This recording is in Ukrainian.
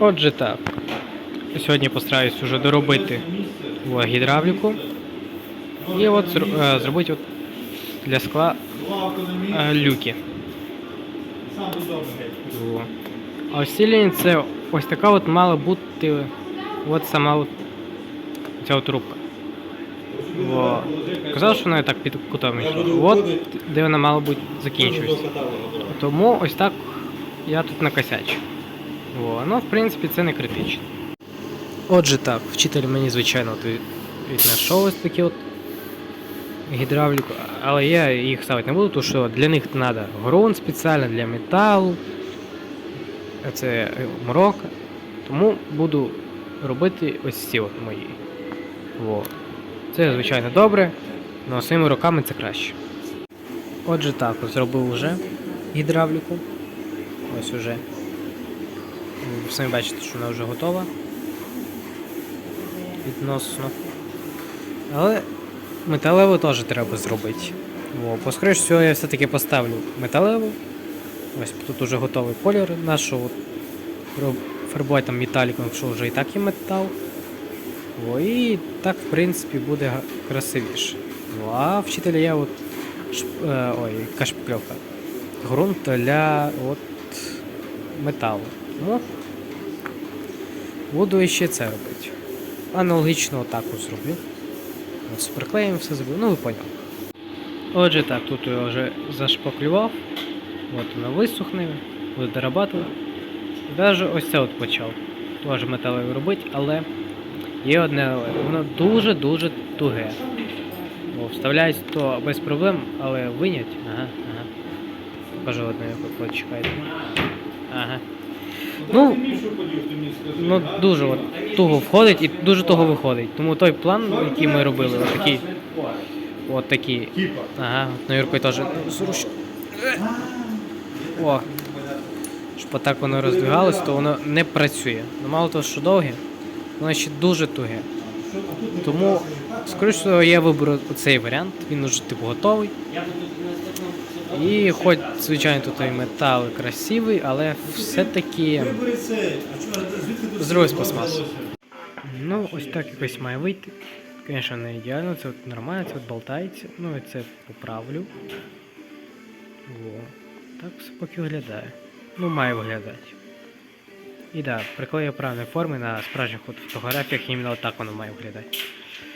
Отже так. Сьогодні постараюсь уже доробити гідравліку. І от е, зробити от для скла е, люки. А осілення це ось така от мала бути от сама от ця от трубка. О. Казав, що вона так під кутом йшла. От де вона мала бути закінчується. Тому ось так я тут накосячив. О, ну, в принципі, це не критично. Отже так, вчитель мені, звичайно, віднайшов ось такі от гідравліку, але я їх ставити не буду, тому що для них треба ґрунт спеціально для металу. Це морока. Тому буду робити ось ці от мої. Во. Це, звичайно, добре, але своїми руками це краще. Отже так, зробив вже гідравліку. Ось уже. Ви самі бачите, що вона вже готова. Відносно. Але металеву теж треба зробити. О, поскоріш всього я все-таки поставлю металеву. Ось тут уже готовий колір нашого. Фарбувати там металіком, якщо вже і так є метал. О, і так, в принципі, буде красивіше. О, а вчителя я от шп, е, ой, яка шпакльовка. Грунт для от металу. Ну, буду іще це робити. Аналогічно отак зроблю. От з приклеєм все зроблю. Ну ви поняли. Отже так, тут я вже зашпаклював. От воно висохне, буду дорабатувати. Даже ось це от почав. Теж металевий робити, але є одне, воно дуже-дуже туге. О, вставляється то без проблем, але винять. Ага, ага. Покажу одне, як почекайте. Ага. Ну, ну дуже от, туго входить і дуже туго виходить. Тому той план, який ми робили, от такий. От такий. Ага, на Юркою теж. О. Щоб отак воно роздвигалось, то воно не працює. Ну мало того, що довге, воно ще дуже туге. Тому, скоріше всього, я виберу цей варіант, він уже типу готовий. І хоч, звичайно, тут і метал красивий, але все-таки з пластмасу. Ну, ось так якось має вийти. Звісно, не ідеально, це от нормально, це от болтається. Ну і це поправлю. Во. Так все поки виглядає. Ну, має виглядати. І так, да, приклею правильної форми на справжніх от фотографіях, іменно отак воно має виглядати.